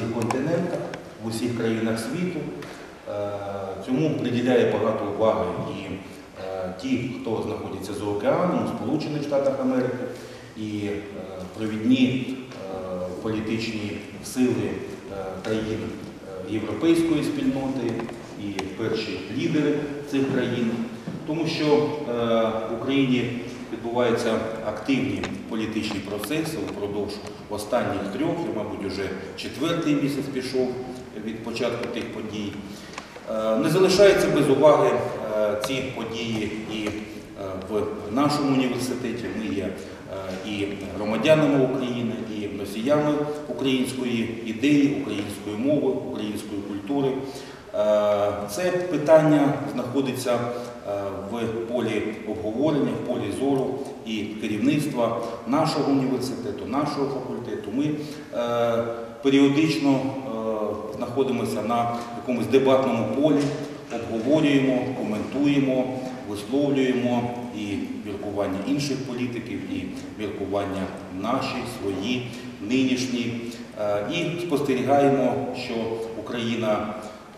всіх континентах, в усіх країнах світу. Е, Цьому приділяє багато уваги і е, ті, хто знаходиться за океаном, у Сполучених Штатах Америки, і е, провідні політичні сили країн європейської спільноти і перші лідери цих країн, тому що Україні відбуваються активні політичні процеси упродовж останніх трьох, і, мабуть, вже четвертий місяць пішов від початку тих подій. Е, Не залишаються без уваги е, ці події і е, в нашому університеті. Ми є і громадянами України, і носіями української ідеї, української мови, української культури. Це питання знаходиться в полі обговорення, в полі зору і керівництва нашого університету, нашого факультету. Ми е, періодично е, знаходимося на якомусь дебатному полі, обговорюємо, коментуємо, висловлюємо і міркування інших політиків, і міркування наші, свої, нинішні. Е, І спостерігаємо, що Україна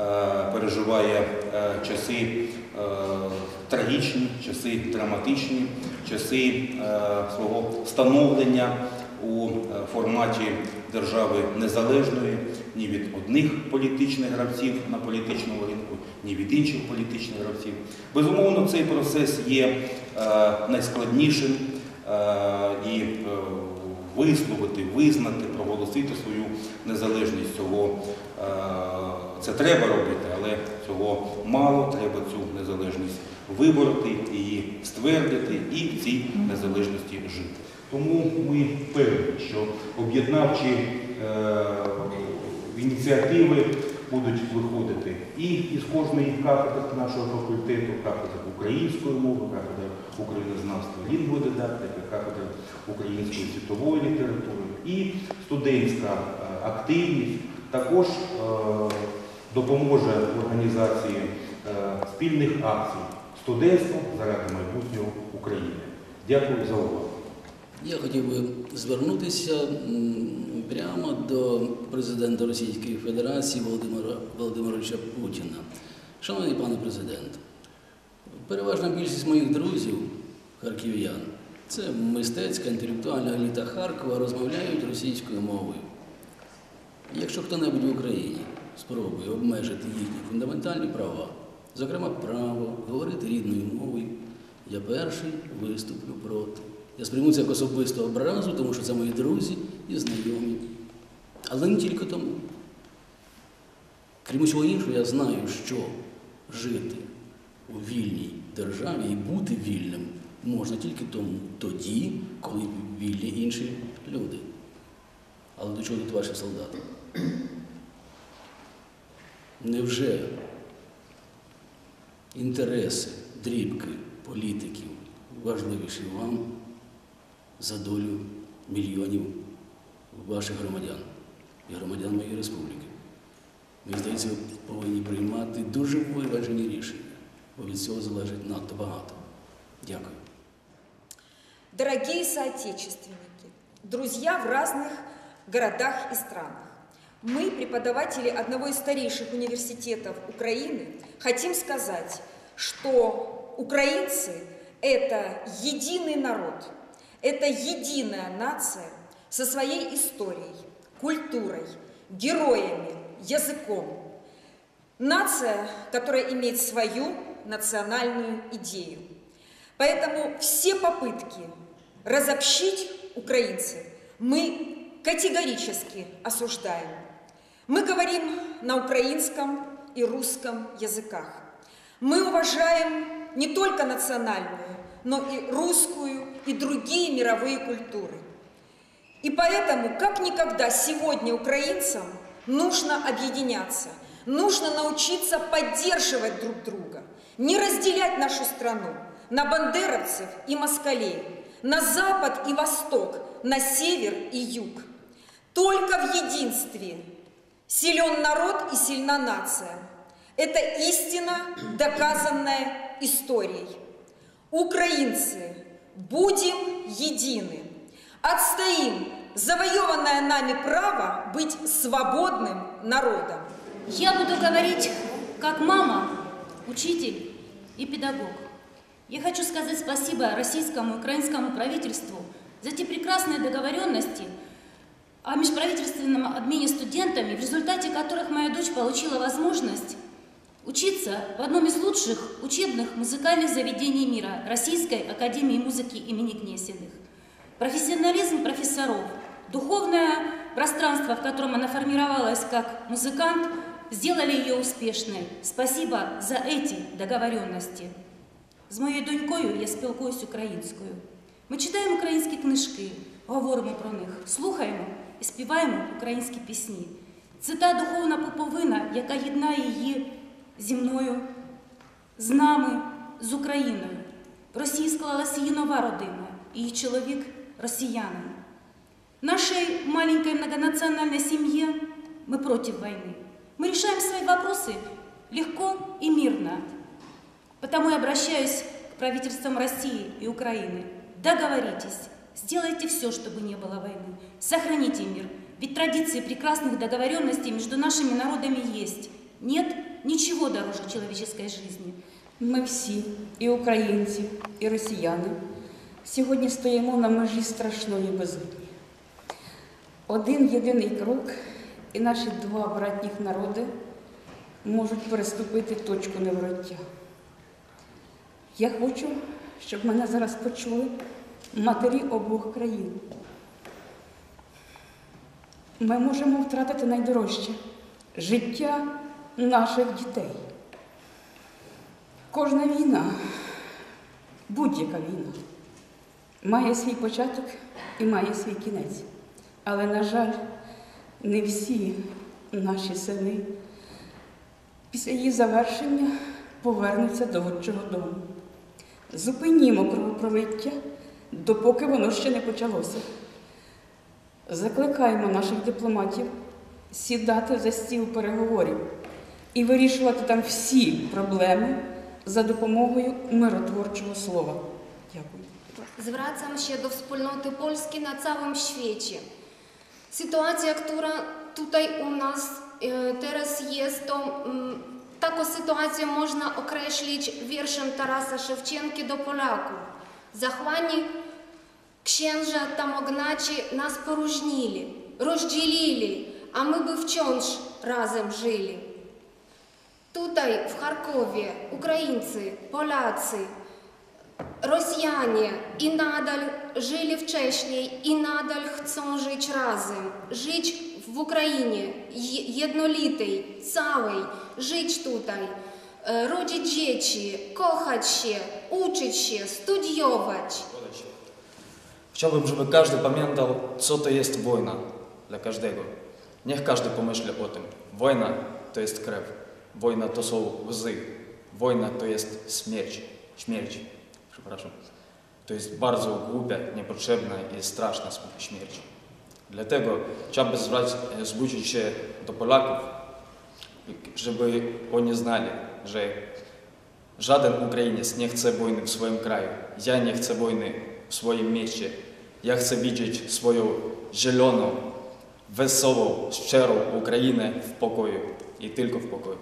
е, переживає е, часи е, трагічні, часи драматичні, часи е, свого становлення у е, форматі держави незалежної ні від одних політичних гравців на політичному ринку, ні від інших політичних гравців. Безумовно, цей процес є е, найскладнішим е, і е, висловити, визнати, проголосити свою незалежність цього. е, Це треба робити, але цього мало. Треба цю незалежність вибороти, її ствердити і в цій незалежності жити. Тому ми певні, що об'єднавчі е, ініціативи будуть виходити і із кожної кафедри нашого факультету, кафедри української мови, кафедри українознавства, лінгводидактики, кафедри української світової літератури і студентська е, активність також е, допоможе в організації е, спільних акцій студентства заради майбутнього України. Дякую за увагу. Я хотів би звернутися прямо до президента Російської Федерації Володимира Володимировича Путіна. Шановний пане президент, переважна більшість моїх друзів, харків'ян, це мистецька інтелектуальна еліта Харкова, розмовляють російською мовою. Якщо хто-небудь в Україні спробує обмежити їхні фундаментальні права, зокрема право говорити рідною мовою, я перший виступлю проти. Я сприйму це як особисту образу, тому що це мої друзі і знайомі. Але не тільки тому. Крім усього іншого, я знаю, що жити у вільній державі і бути вільним можна тільки тому, тоді, коли вільні інші люди. Але до чого тут ваші солдати? Невже інтереси, дрібки політиків важливіші вам за долю мільйонів ваших громадян і громадян моєї республіки? Мені здається, ви повинні приймати дуже виважені рішення, бо від цього залежить надто багато. Дякую. Дорогие соотечественники, друзья в разных городах и странах, мы, преподаватели одного из старейших университетов Украины, хотим сказать, что украинцы – это единый народ, это единая нация со своей историей, культурой, героями, языком. Нация, которая имеет свою национальную идею. Поэтому все попытки разобщить украинцев мы категорически осуждаем. Мы говорим на украинском и русском языках. Мы уважаем не только национальную, но и русскую и другие мировые культуры. И поэтому, как никогда сегодня украинцам нужно объединяться, нужно научиться поддерживать друг друга, не разделять нашу страну на бандеровцев и москалей, на запад и восток, на север и юг. Только в единстве Силен народ и сильна нация. Это истина, доказанная историей. Украинцы, будем едины. Отстоим завоеванное нами право быть свободным народом. Я буду говорить как мама, учитель и педагог. Я хочу сказать спасибо российскому и украинскому правительству за те прекрасные договоренности о межправительственном обмене студентами, в результате которых моя дочь получила возможность учиться в одном из лучших учебных музыкальных заведений мира – Российской Академии музыки имени Гнесиных. Профессионализм профессоров, духовное пространство, в котором она формировалась как музыкант, сделали ее успешной. Спасибо за эти договоренности. З моєю донькою я спілкуюсь українською. Ми читаємо українські книжки, говоримо про них, слухаємо і співаємо українські пісні. Це та духовна поповина, яка єднає її зі мною, з нами, з Україною. В Росії склалася її нова родина, її чоловік росіянин. В нашей маленькой многонациональной семье мы против войны. Мы решаем свои вопросы легко и мирно. Потому я обращаюсь к правительствам России и Украины. Договоритесь, сделайте все, чтобы не было войны. Сохраните мир. Ведь традиции прекрасных договоренностей между нашими народами есть. Нет ничего дороже человеческой жизни. Ми всі, і українці, і росіяни, сьогодні стоїмо на межі страшної безодні. Один єдиний крок, і наші два братніх народи можуть переступити точку невороття. Я хочу, щоб мене зараз почули матері обох країн. Ми можемо втратити найдорожче життя наших дітей. Кожна війна, будь-яка війна, має свій початок і має свій кінець. Але, на жаль, не всі наші сини після її завершення повернуться до отчого дому. Зупинімо кровопролиття, допоки воно ще не почалося. Закликаємо наших дипломатів сідати за стіл переговорів і вирішувати там всі проблеми за допомогою миротворчого слова. Na całym świecie. Sytuacja, która tutaj u nas e, teraz jest, to mm, taką sytuację można określić wierszem Tarasa Szewczenki do Polaków. Zachłani księża tamognaci nas poróżnili, rozdzielili, a my by wciąż razem żyli. Tutaj w Charkowie Ukraińcy, Polacy, Rosjanie i nadal żyli wcześniej i nadal chcą żyć razem, żyć w Ukrainie je- jednolitej, całej, żyć tutaj, e, rodzić dzieci, kochać się, uczyć się, studiować. Chciałbym, żeby każdy pamiętał, co to jest wojna dla każdego. Niech każdy pomyśli o tym. Wojna to jest krew. Wojna to są łzy. Wojna to jest śmierć. Śmierć, przepraszam. To jest bardzo głupia, niepotrzebna i straszna śmierć. Dlatego chciałbym zwrócić się do Polaków, żeby oni znali, że żaden Ukrainiec nie chce wojny w swoim kraju. Ja nie chcę wojny w swoim mieście. Ja chcę widzieć swoją zieloną, wesołą, szczerą Ukrainę w pokoju i tylko w pokoju.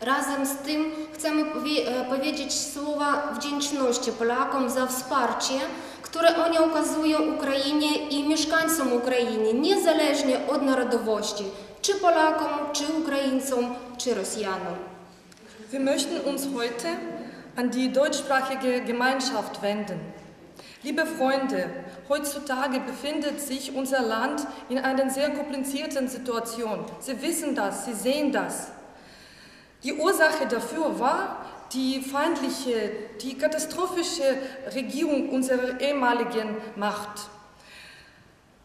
Razem z tym chcemy e, powiedzieć słowa wdzięczności Polakom za wsparcie, które oni okazują Ukrainie i mieszkańcom Ukrainy, niezależnie od narodowości, czy Polakom, czy Ukraińcom, czy Rosjanom. Wir möchten uns heute an die deutschsprachige Gemeinschaft wenden. Liebe Freunde, heutzutage befindet sich unser Land in einer sehr komplizierten Situation. Sie wissen das, Sie sehen das. Die Ursache dafür war die feindliche, die katastrophische Regierung unserer ehemaligen Macht.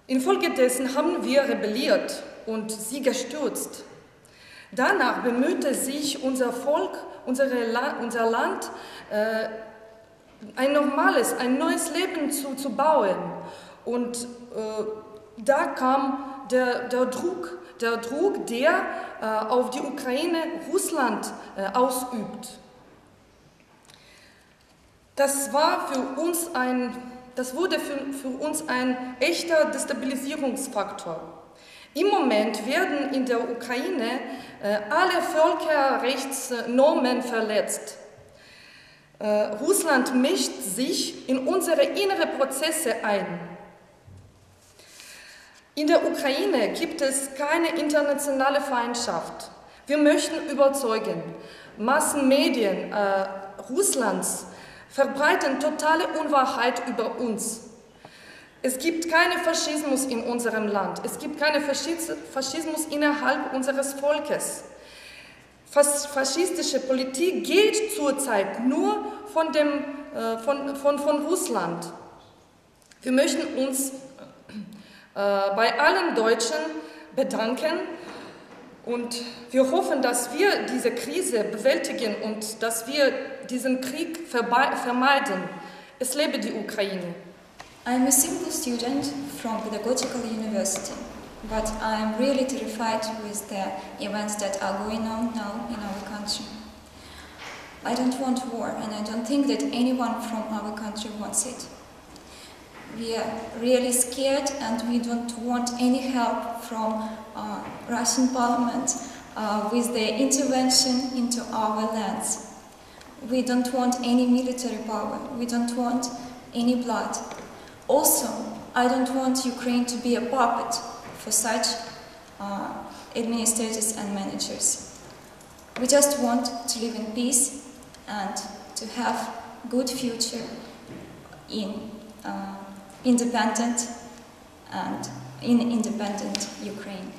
Infolgedessen haben wir rebelliert und sie gestürzt. Danach bemühte sich unser Volk, unsere La unser Land, äh, ein normales, ein neues Leben zu, zu bauen. Und äh, da kam der, der Druck der Druck, der äh, auf die Ukraine Russland äh, ausübt. Das war für uns ein, das wurde für, für uns ein echter Destabilisierungsfaktor. Im Moment werden in der Ukraine äh, alle Völkerrechtsnormen verletzt. Äh, Russland mischt sich in unsere inneren Prozesse ein. In der Ukraine gibt es keine internationale Feindschaft. Wir möchten überzeugen, Massenmedien äh, Russlands verbreiten totale Unwahrheit über uns. Es gibt keinen Faschismus in unserem Land. Es gibt keinen Faschis- Faschismus innerhalb unseres Volkes. Fas faschistische Politik geht zurzeit nur von, dem, äh, von, von, von Russland. Wir möchten uns äh, bei allen Deutschen bedanken und wir hoffen, dass wir diese Krise bewältigen und dass wir diesen Krieg vermeiden. Es lebe die Ukraine! I'm a simple student from Pedagogical University, but I'm really terrified with the events that are going on now in our country. I don't want war, and I don't think that anyone from our country wants it. We are really scared, and we don't want any help from uh, Russian Parliament uh, with their intervention into our lands. We don't want any military power. We don't want any blood. Also, I don't want Ukraine to be a puppet for such uh, administrators and managers. We just want to live in peace and to have good future in uh, independent and in independent Ukraine.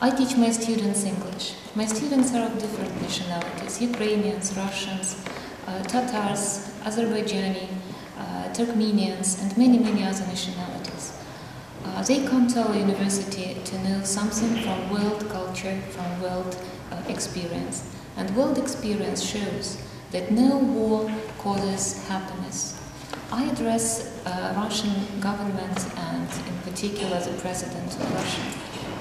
I teach my students English. My students are of different nationalities Ukrainians, Russians, uh, Tatars, Azerbaijani, uh, Turkmenians, and many, many other nationalities. They come to our university to know something from world culture, from world uh, experience. And world experience shows that no war causes happiness. I address uh, Russian government and in particular the president of Russia.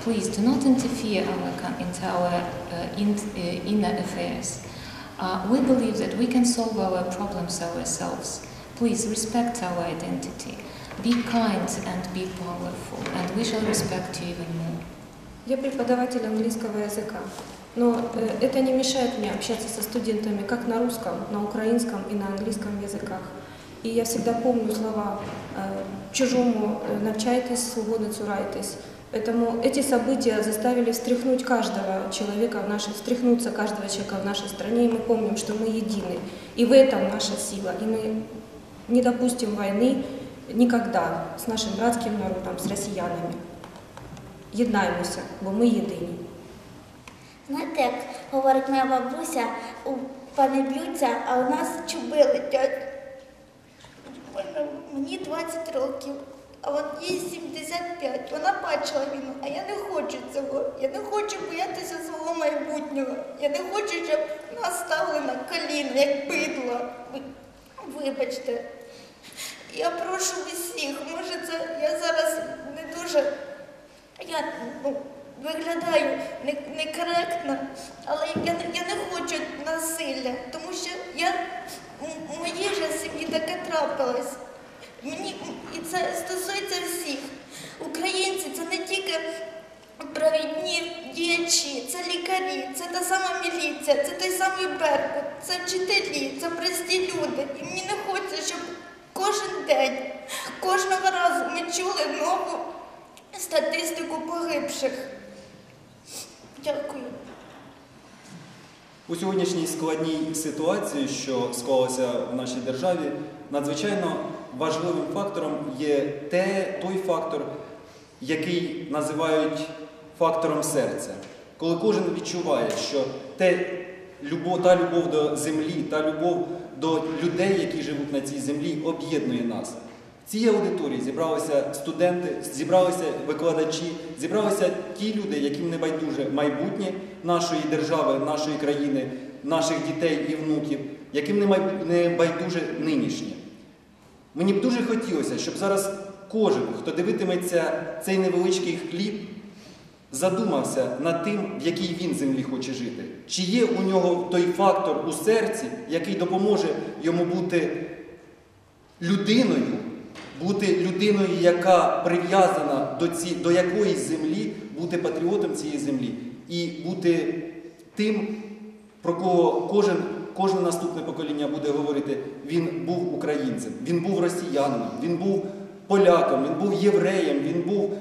Please do not interfere our, into our uh, in, uh, inner affairs. Uh, we believe that we can solve our problems ourselves. Please respect our identity. Be kind and be powerful, and we shall respect you even more. Я преподаватель английского языка, но э, это не мешает мне общаться со студентами как на русском, на украинском и на английском языках. И я всегда помню слова э, «чужому э, навчайтесь, свободно цурайтесь». Поэтому эти события заставили встряхнуть каждого человека в нашей, встряхнуться каждого человека в нашей стране, и мы помним, что мы едины. И в этом наша сила. И мы не допустим войны никогда с нашим братским народом, с россиянами. Єднаємося, бо ми єдині. Знаєте, як говорить моя бабуся, у пани б'ються, а у нас чуби летять. Мені 20 років, а от їй 75. Вона бачила війну, а я не хочу цього. Я не хочу боятися свого майбутнього. Я не хочу, щоб нас ставили на коліна, як бидло. Вибачте. Я прошу всіх, може це я зараз не дуже я ну, виглядаю некоректно, але я, я не хочу насилля, тому що я у моїй же сім'ї таке трапилось. Мені і це стосується всіх. Українці це не тільки провідні діячі, це лікарі, це та сама міліція, це той самий Беркут, це вчителі, це прості люди. І мені не хочеться, щоб кожен день, кожного разу ми чули нову статистику погибших. Дякую. У сьогоднішній складній ситуації, що склалася в нашій державі, надзвичайно важливим фактором є те, той фактор, який називають фактором серця. Коли кожен відчуває, що те, любов, та любов до землі, та любов до людей, які живуть на цій землі, об'єднує нас. В цій аудиторії зібралися студенти, зібралися викладачі, зібралися ті люди, яким не байдуже майбутнє нашої держави, нашої країни, наших дітей і внуків, яким не байдуже нинішнє. Мені б дуже хотілося, щоб зараз кожен, хто дивитиметься цей невеличкий хліб, задумався над тим, в якій він землі хоче жити. Чи є у нього той фактор у серці, який допоможе йому бути людиною, бути людиною, яка прив'язана до, ці, до якоїсь землі, бути патріотом цієї землі і бути тим, про кого кожен, кожне наступне покоління буде говорити, він був українцем, він був росіянином, він був поляком, він був євреєм, він був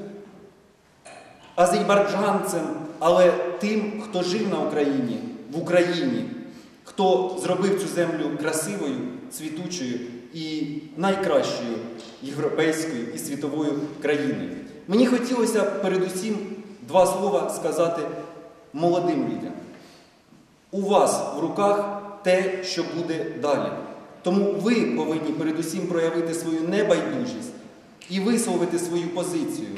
азербайджанцем, але тим, хто жив на Україні, в Україні, хто зробив цю землю красивою, цвітучою і найкращою європейською і світовою країною. Мені хотілося передусім два слова сказати молодим людям. У вас в руках те, що буде далі. Тому ви повинні передусім проявити свою небайдужість і висловити свою позицію,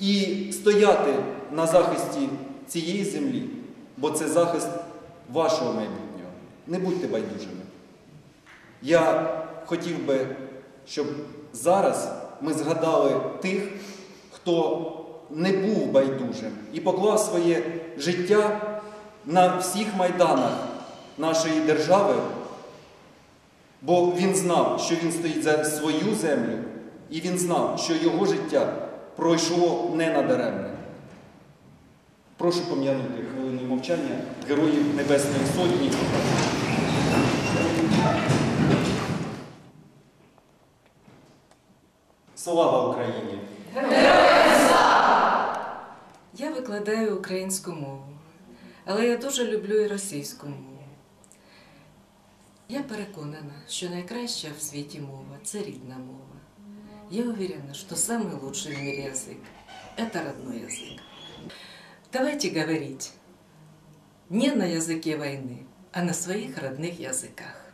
і стояти на захисті цієї землі, бо це захист вашого майбутнього. Не будьте байдужими. Я хотів би, щоб зараз ми згадали тих, хто не був байдужим і поклав своє життя на всіх майданах нашої держави, бо він знав, що він стоїть за свою землю, і він знав, що його життя пройшло не надаремне. Прошу пом'янути хвилиною мовчання Героїв Небесної Сотні. Слава Україні! Я викладаю українську мову, але я дуже люблю і російську мову. Я переконана, що найкраща в світі мова це рідна мова. Я уверена, что самый лучший в мире язык – это родной язык. Давайте говорить не на языке войны, а на своих родных языках.